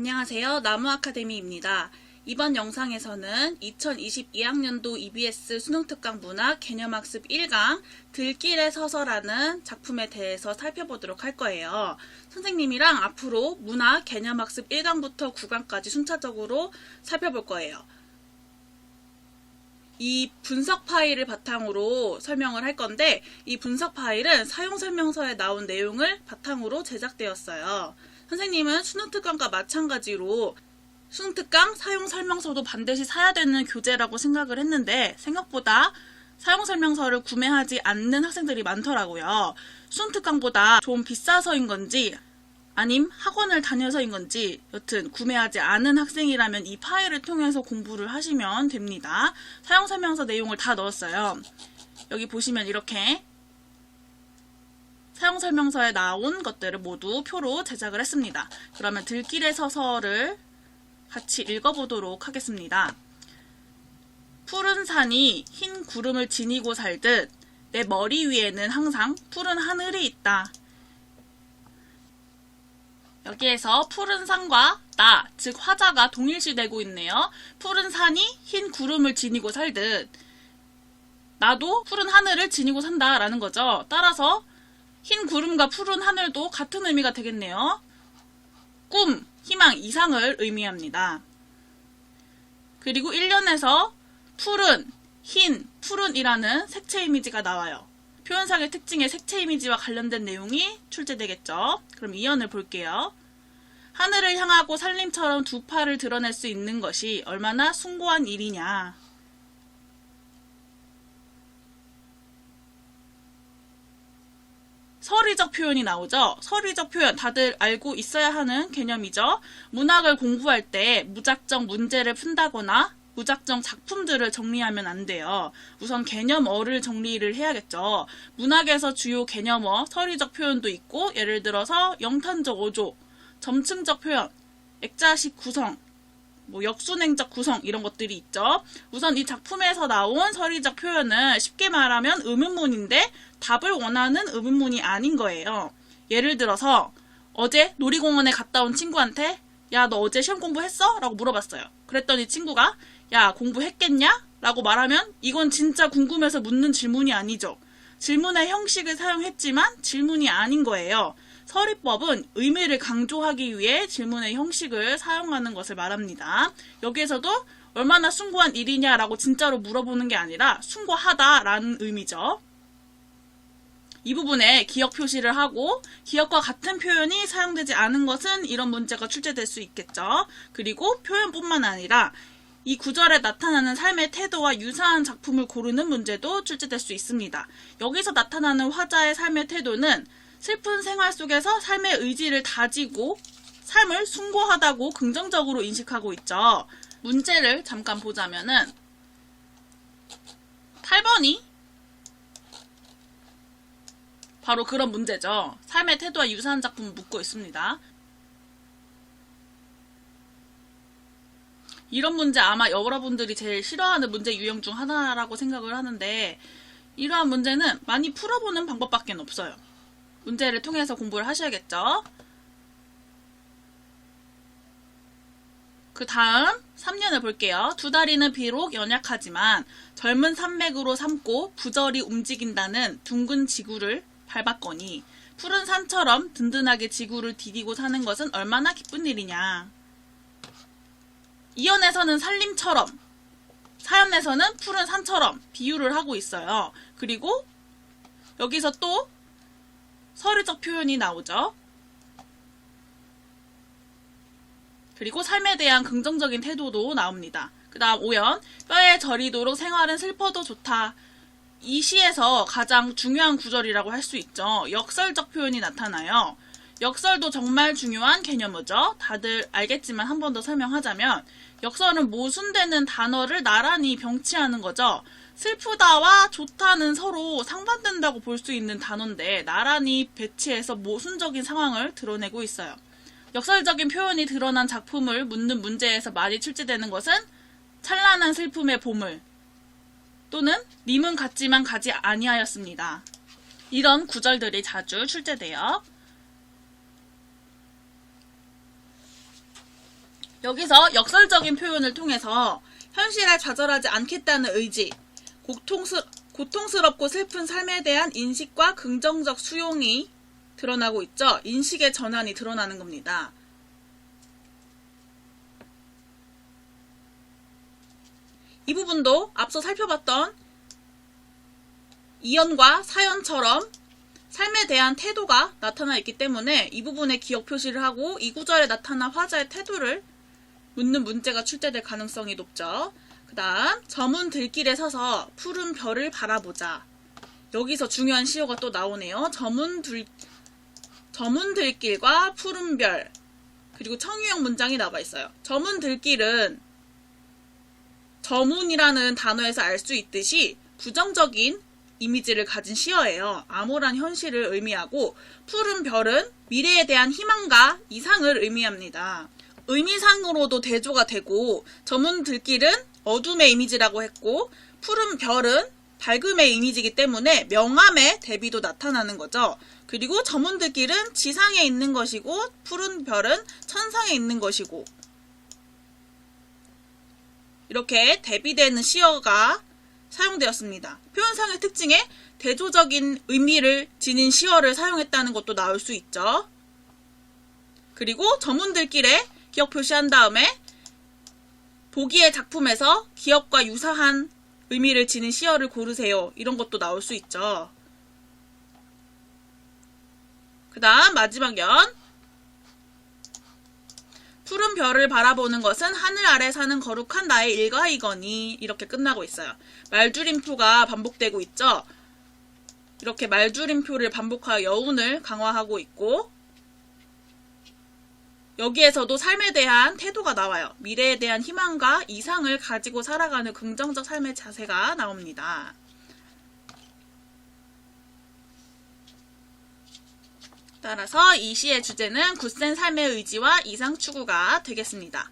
안녕하세요. 나무아카데미입니다. 이번 영상에서는 2022학년도 EBS 수능특강 문학 개념학습 1강 들길에 서서라는 작품에 대해서 살펴보도록 할 거예요. 선생님이랑 앞으로 문학 개념학습 1강부터 9강까지 순차적으로 살펴볼 거예요. 이 분석 파일을 바탕으로 설명을 할 건데 이 분석 파일은 사용 설명서에 나온 내용을 바탕으로 제작되었어요. 선생님은 수능 특강과 마찬가지로 수능 특강 사용 설명서도 반드시 사야 되는 교재라고 생각을 했는데 생각보다 사용 설명서를 구매하지 않는 학생들이 많더라고요. 수능 특강보다 좀 비싸서인 건지 아님 학원을 다녀서인 건지 여튼 구매하지 않은 학생이라면 이 파일을 통해서 공부를 하시면 됩니다. 사용 설명서 내용을 다 넣었어요. 여기 보시면 이렇게 사용 설명서에 나온 것들을 모두 표로 제작을 했습니다. 그러면 들길의 서서를 같이 읽어보도록 하겠습니다. 푸른 산이 흰 구름을 지니고 살듯 내 머리 위에는 항상 푸른 하늘이 있다. 여기에서 푸른 산과 나, 즉 화자가 동일시되고 있네요. 푸른 산이 흰 구름을 지니고 살듯 나도 푸른 하늘을 지니고 산다라는 거죠. 따라서 흰 구름과 푸른 하늘도 같은 의미가 되겠네요. 꿈, 희망, 이상을 의미합니다. 그리고 1년에서 푸른, 흰, 푸른이라는 색채 이미지가 나와요. 표현상의 특징의 색채 이미지와 관련된 내용이 출제되겠죠. 그럼 이연을 볼게요. 하늘을 향하고 살림처럼 두 팔을 드러낼 수 있는 것이 얼마나 숭고한 일이냐. 서리적 표현이 나오죠. 서리적 표현 다들 알고 있어야 하는 개념이죠. 문학을 공부할 때 무작정 문제를 푼다거나 무작정 작품들을 정리하면 안 돼요. 우선 개념어를 정리를 해야겠죠. 문학에서 주요 개념어, 서리적 표현도 있고 예를 들어서 영탄적 어조, 점층적 표현, 액자식 구성, 뭐 역순행적 구성 이런 것들이 있죠. 우선 이 작품에서 나온 서리적 표현은 쉽게 말하면 의문문인데 답을 원하는 의문문이 아닌 거예요. 예를 들어서 어제 놀이공원에 갔다 온 친구한테 야 너 어제 시험 공부했어? 라고 물어봤어요. 그랬더니 친구가 야 공부했겠냐? 라고 말하면 이건 진짜 궁금해서 묻는 질문이 아니죠. 질문의 형식을 사용했지만 질문이 아닌 거예요. 서리법은 의미를 강조하기 위해 질문의 형식을 사용하는 것을 말합니다. 여기에서도 얼마나 숭고한 일이냐라고 진짜로 물어보는 게 아니라 숭고하다라는 의미죠. 이 부분에 기억 표시를 하고 기억과 같은 표현이 사용되지 않은 것은 이런 문제가 출제될 수 있겠죠. 그리고 표현뿐만 아니라 이 구절에 나타나는 삶의 태도와 유사한 작품을 고르는 문제도 출제될 수 있습니다. 여기서 나타나는 화자의 삶의 태도는 슬픈 생활 속에서 삶의 의지를 다지고 삶을 숭고하다고 긍정적으로 인식하고 있죠. 문제를 잠깐 보자면은 8번이 바로 그런 문제죠. 삶의 태도와 유사한 작품을 묻고 있습니다. 이런 문제 아마 여러분들이 제일 싫어하는 문제 유형 중 하나라고 생각을 하는데 이러한 문제는 많이 풀어보는 방법밖에 없어요. 문제를 통해서 공부를 하셔야겠죠. 그 다음 3년을 볼게요. 두 다리는 비록 연약하지만 젊은 산맥으로 삼고 부절히 움직인다는 둥근 지구를 밟았거니 푸른 산처럼 든든하게 지구를 디디고 사는 것은 얼마나 기쁜 일이냐. 이연에서는 산림처럼, 사연에서는 푸른 산처럼 비유를 하고 있어요. 그리고 여기서 또 서류적 표현이 나오죠. 그리고 삶에 대한 긍정적인 태도도 나옵니다. 그 다음 5연, 뼈에 저리도록 생활은 슬퍼도 좋다. 이 시에서 가장 중요한 구절이라고 할 수 있죠. 역설적 표현이 나타나요. 역설도 정말 중요한 개념이죠. 다들 알겠지만 한 번 더 설명하자면 역설은 모순되는 단어를 나란히 병치하는 거죠. 슬프다와 좋다는 서로 상반된다고 볼 수 있는 단어인데 나란히 배치해서 모순적인 상황을 드러내고 있어요. 역설적인 표현이 드러난 작품을 묻는 문제에서 많이 출제되는 것은 찬란한 슬픔의 보물 또는 님은 같지만 가지 아니하였습니다. 이런 구절들이 자주 출제돼요. 여기서 역설적인 표현을 통해서 현실에 좌절하지 않겠다는 의지, 고통스, 고통스럽고 슬픈 삶에 대한 인식과 긍정적 수용이 드러나고 있죠. 인식의 전환이 드러나는 겁니다. 이 부분도 앞서 살펴봤던 이연과 사연처럼 삶에 대한 태도가 나타나 있기 때문에 이 부분에 기억 표시를 하고 이 구절에 나타난 화자의 태도를 묻는 문제가 출제될 가능성이 높죠. 그 다음, 저문 들길에 서서 푸른 별을 바라보자. 여기서 중요한 시어가 또 나오네요. 저문 들, 저문 들길과 푸른 별. 그리고 청유형 문장이 나와 있어요. 저문 들길은 저문이라는 단어에서 알 수 있듯이 부정적인 이미지를 가진 시어예요. 암울한 현실을 의미하고 푸른 별은 미래에 대한 희망과 이상을 의미합니다. 의미상으로도 대조가 되고 저문 들길은 어둠의 이미지라고 했고 푸른 별은 밝음의 이미지이기 때문에 명암의 대비도 나타나는 거죠. 그리고 저문 들길은 지상에 있는 것이고 푸른 별은 천상에 있는 것이고 이렇게 대비되는 시어가 사용되었습니다. 표현상의 특징에 대조적인 의미를 지닌 시어를 사용했다는 것도 나올 수 있죠. 그리고 저문들길에 기억 표시한 다음에 보기의 작품에서 기억과 유사한 의미를 지닌 시어를 고르세요. 이런 것도 나올 수 있죠. 그 다음 마지막 연. 푸른 별을 바라보는 것은 하늘 아래 사는 거룩한 나의 일과이거니 이렇게 끝나고 있어요. 말줄임표가 반복되고 있죠. 이렇게 말줄임표를 반복하여 여운을 강화하고 있고 여기에서도 삶에 대한 태도가 나와요. 미래에 대한 희망과 이상을 가지고 살아가는 긍정적 삶의 자세가 나옵니다. 따라서 이 시의 주제는 굳센 삶의 의지와 이상 추구가 되겠습니다.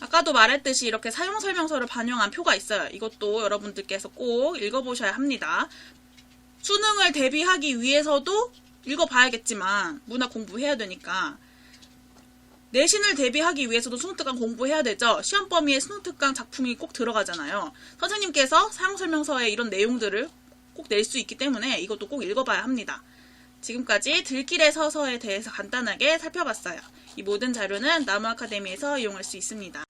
아까도 말했듯이 이렇게 사용 설명서를 반영한 표가 있어요. 이것도 여러분들께서 꼭 읽어보셔야 합니다. 수능을 대비하기 위해서도 읽어봐야겠지만 문학 공부해야 되니까 내신을 대비하기 위해서도 수능특강 공부해야 되죠. 시험 범위에 수능특강 작품이 꼭 들어가잖아요. 선생님께서 사용설명서에 이런 내용들을 꼭 낼 수 있기 때문에 이것도 꼭 읽어봐야 합니다. 지금까지 들길에 서서에 대해서 간단하게 살펴봤어요. 이 모든 자료는 나무 아카데미에서 이용할 수 있습니다.